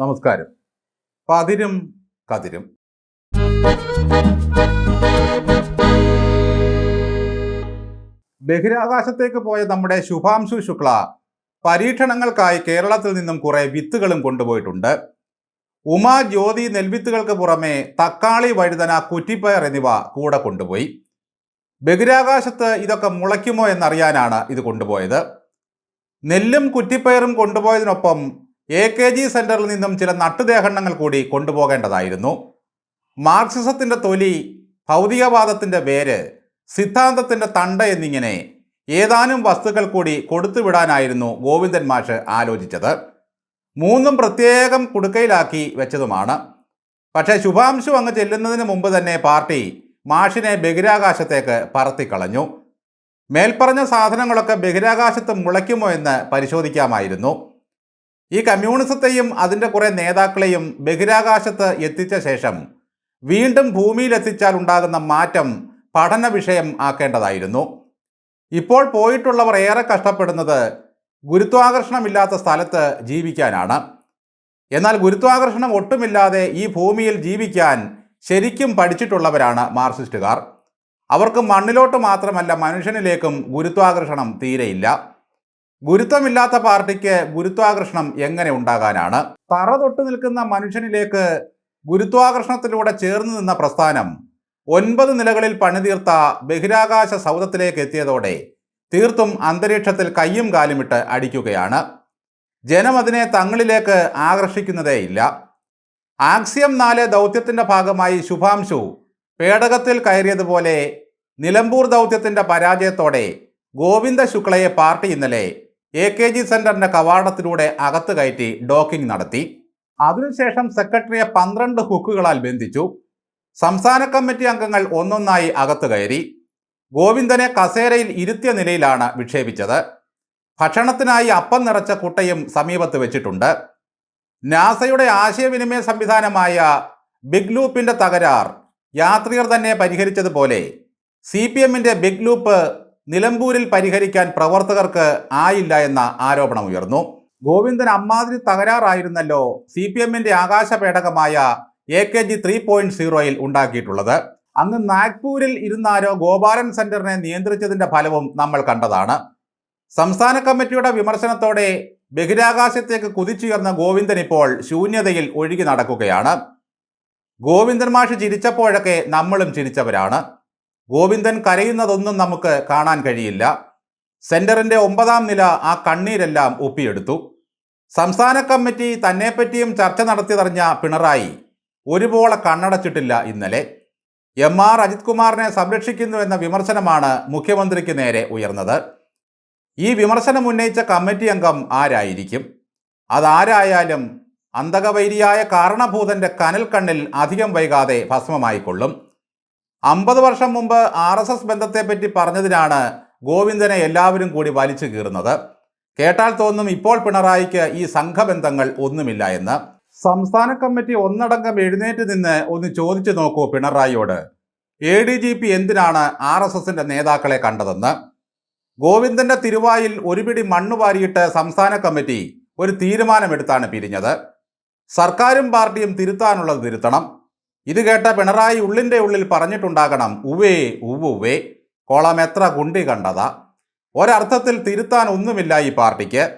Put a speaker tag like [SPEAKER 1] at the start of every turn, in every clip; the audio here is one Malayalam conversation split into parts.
[SPEAKER 1] നമസ്കാരം. പതിരും കതിരും. ബഹിരാകാശത്തേക്ക് പോയ നമ്മുടെ ശുഭാംശു ശുക്ല പരീക്ഷണങ്ങൾക്കായി കേരളത്തിൽ നിന്നും കുറേ വിത്തുകളും കൊണ്ടുപോയിട്ടുണ്ട്. ഉമാ ജ്യോതി നെൽവിത്തുകൾക്ക് പുറമെ തക്കാളി വഴുതന കുറ്റിപ്പയർ എന്നിവ കൂടെ കൊണ്ടുപോയി. ബഹിരാകാശത്ത് ഇതൊക്കെ മുളയ്ക്കുമോ എന്നറിയാനാണ് ഇത് കൊണ്ടുപോയത്. നെല്ലും കുറ്റിപ്പയറും കൊണ്ടുപോയതിനൊപ്പം എ കെ ജി സെന്ററിൽ നിന്നും ചില നട്ടുദേഹണ്ണങ്ങൾ കൂടി കൊണ്ടുപോകേണ്ടതായിരുന്നു. മാർക്സിസത്തിന്റെ തൊലി ഭൗതികവാദത്തിന്റെ വേര് സിദ്ധാന്തത്തിന്റെ തണ്ട എന്നിങ്ങനെ ഏതാനും വസ്തുക്കൾ കൂടി കൊടുത്തുവിടാനായിരുന്നു ഗോവിന്ദൻ മാഷ് ആലോചിച്ചത്. മൂന്നും പ്രത്യേകം കുടുക്കയിലാക്കി വെച്ചതുമാണ്. പക്ഷേ ശുഭാംശു അങ്ങ് ചെല്ലുന്നതിന് മുമ്പ് തന്നെ പാർട്ടി മാഷിനെ ബഹിരാകാശത്തേക്ക് പറത്തിക്കളഞ്ഞു. മേൽപ്പറഞ്ഞ സാധനങ്ങളൊക്കെ ബഹിരാകാശത്ത് മുളയ്ക്കുമോ എന്ന് പരിശോധിക്കാമായിരുന്നു. ഈ കമ്മ്യൂണിസത്തെയും അതിന്റെ കുറേ നേതാക്കളെയും ബഹിരാകാശത്ത് എത്തിച്ച ശേഷം വീണ്ടും ഭൂമിയിലെത്തിച്ചാൽ ഉണ്ടാകുന്ന മാറ്റം പഠന വിഷയം ആക്കേണ്ടതായിരുന്നു. ഇപ്പോൾ പോയിട്ടുള്ളവർ ഏറെ കഷ്ടപ്പെടുന്നത് ഗുരുത്വാകർഷണമില്ലാത്ത സ്ഥലത്ത് ജീവിക്കാനാണ്. എന്നാൽ ഗുരുത്വാകർഷണം ഒട്ടുമില്ലാതെ ഈ ഭൂമിയിൽ ജീവിക്കാൻ ശരിക്കും പഠിച്ചിട്ടുള്ളവരാണ് മാർസിസ്റ്റുകാർ അവർക്ക് മണ്ണിലോട്ട് മാത്രമല്ല മനുഷ്യനിലേക്കും ഗുരുത്വാകർഷണം തീരെയില്ല. ഗുരുത്വമില്ലാത്ത പാർട്ടിക്ക് ഗുരുത്വാകർഷണം എങ്ങനെ ഉണ്ടാകാനാണ്? തറ തൊട്ട് നിൽക്കുന്ന മനുഷ്യനിലേക്ക് ഗുരുത്വാകർഷണത്തിലൂടെ ചേർന്ന് നിന്ന പ്രസ്ഥാനം ഒൻപത് നിലകളിൽ പണിതീർത്ത ബഹിരാകാശ സൗധത്തിലേക്ക് എത്തിയതോടെ തീർത്തും അന്തരീക്ഷത്തിൽ കയ്യും കാലുമിട്ട് അടിക്കുകയാണ്. ജനം അതിനെ തങ്ങളിലേക്ക് ആകർഷിക്കുന്നതേയില്ല. ആക്സിയം നാല് ദൗത്യത്തിന്റെ ഭാഗമായി ശുഭാംശു പേടകത്തിൽ കയറിയതുപോലെ നിലമ്പൂർ ദൗത്യത്തിന്റെ പരാജയത്തോടെ ഗോവിന്ദ ശുക്ലയെ പാർട്ടി ഇന്നലെ എ കെ ജി സെന്ററിന്റെ കവാടത്തിലൂടെ അകത്ത് കയറ്റി ഡോക്കിംഗ് നടത്തി. അതിനുശേഷം സെക്രട്ടറിയെ പന്ത്രണ്ട് ഹുക്കുകളാൽ ബന്ധിച്ചു. സംസ്ഥാന കമ്മിറ്റി അംഗങ്ങൾ ഒന്നൊന്നായി അകത്ത് കയറി. ഗോവിന്ദനെ കസേരയിൽ ഇരുത്തിയ നിലയിലാണ് വിക്ഷേപിച്ചത്. ഭക്ഷണത്തിനായി അപ്പം നിറച്ച കുട്ടയും സമീപത്ത് വെച്ചിട്ടുണ്ട്. നാസയുടെ ആശയവിനിമയ സംവിധാനമായ ബിഗ് ലൂപ്പിന്റെ തകരാർ യാത്രികർ തന്നെ പരിഹരിച്ചതുപോലെ സി പി എമ്മിന്റെ ബിഗ് ലൂപ്പ് നിലമ്പൂരിൽ പരിഹരിക്കാൻ പ്രവർത്തകർക്ക് ആയില്ല എന്ന ആരോപണം ഉയർന്നു. ഗോവിന്ദൻ അമ്മാതിരി തകരാറായിരുന്നല്ലോ സി പി എമ്മിന്റെ ആകാശ പേടകമായ A K G three point സീറോയിൽ ഉണ്ടാക്കിയിട്ടുള്ളത്. അന്ന് നാഗ്പൂരിൽ ഇരുന്നാരോ ഗോപാലൻ സെന്ററിനെ നിയന്ത്രിച്ചതിന്റെ ഫലവും നമ്മൾ കണ്ടതാണ്. സംസ്ഥാന കമ്മിറ്റിയുടെ വിമർശനത്തോടെ ബഹിരാകാശത്തേക്ക് കുതിച്ചുയർന്ന ഗോവിന്ദൻ ഇപ്പോൾ ശൂന്യതയിൽ ഒഴുകി നടക്കുകയാണ്. ഗോവിന്ദൻ മാഷ് ചിരിച്ചപ്പോഴൊക്കെ നമ്മളും ചിരിച്ചവരാണ്. ഗോവിന്ദൻ കരയുന്നതൊന്നും നമുക്ക് കാണാൻ കഴിയില്ല. സെന്ററിന്റെ ഒമ്പതാം നില ആ കണ്ണീരെല്ലാം ഒപ്പിയെടുത്തു സംസ്ഥാന കമ്മിറ്റി തന്നെപ്പറ്റിയും ചർച്ച നടത്തിയതറിഞ്ഞ പിണറായി ഒരുപോലെ കണ്ണടച്ചിട്ടില്ല ഇന്നലെ. എം ആർ അജിത് കുമാറിനെ സംരക്ഷിക്കുന്നു എന്ന വിമർശനമാണ് മുഖ്യമന്ത്രിക്ക് നേരെ ഉയർന്നത്. ഈ വിമർശനം ഉന്നയിച്ച കമ്മിറ്റി അംഗം ആരായിരിക്കും? അതാരായാലും അന്തകവൈരിയായ കാരണഭൂതന്റെ കനൽ കണ്ണിൽ അധികം വൈകാതെ ഭസ്മമായിക്കൊള്ളും. അമ്പത് വർഷം മുമ്പ് ആർ എസ് എസ് ബന്ധത്തെപ്പറ്റി പറഞ്ഞതിനാണ് ഗോവിന്ദനെ എല്ലാവരും കൂടി വലിച്ചു കീറുന്നത്. കേട്ടാൽ തോന്നും ഇപ്പോൾ പിണറായിക്ക് ഈ സംഘബന്ധങ്ങൾ ഒന്നുമില്ല എന്ന്. സംസ്ഥാന കമ്മിറ്റി ഒന്നടങ്കം എഴുന്നേറ്റ് നിന്ന് ഒന്ന് ചോദിച്ചു നോക്കൂ പിണറായിയോട്. എ ഡി ജി പി എന്തിനാണ് ആർ എസ് എസിന്റെ നേതാക്കളെ കണ്ടതെന്ന്? ഗോവിന്ദന്റെ തിരുവായിൽ ഒരു പിടി മണ്ണ് വാരിയിട്ട് സംസ്ഥാന കമ്മിറ്റി ഒരു തീരുമാനമെടുത്താണ് പിരിഞ്ഞത്. സർക്കാരും പാർട്ടിയും തിരുത്താനുള്ളത് തിരുത്തണം. ഇത് കേട്ട പിണറായി ഉള്ളിന്റെ ഉള്ളിൽ പറഞ്ഞിട്ടുണ്ടാകണം ഉവേ ഉവ്വുവേ കോളം എത്ര കുണ്ടി കണ്ടതാ. ഒരർത്ഥത്തിൽ തിരുത്താൻ ഒന്നുമില്ല ഈ പാർട്ടിക്ക്.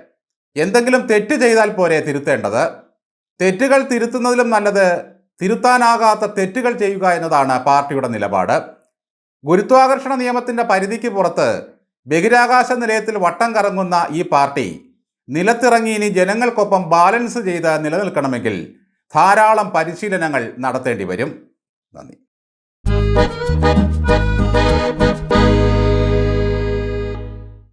[SPEAKER 1] എന്തെങ്കിലും തെറ്റ് ചെയ്താൽ പോരെ തിരുത്തേണ്ടത്. തെറ്റുകൾ തിരുത്തുന്നതിലും നല്ലത് തിരുത്താനാകാത്ത തെറ്റുകൾ ചെയ്യുക എന്നതാണ് പാർട്ടിയുടെ നിലപാട്. ഗുരുത്വാകർഷണ നിയമത്തിന്റെ പരിധിക്ക് പുറത്ത് ബഹിരാകാശ നിലയത്തിൽ വട്ടം കറങ്ങുന്ന ഈ പാർട്ടി നിലത്തിറങ്ങി ഇനി ജനങ്ങൾക്കൊപ്പം ബാലൻസ് ചെയ്ത് നിലനിൽക്കണമെങ്കിൽ ധാരാളം പരിശീലനങ്ങൾ നടത്തേണ്ടി വരും. നന്ദി.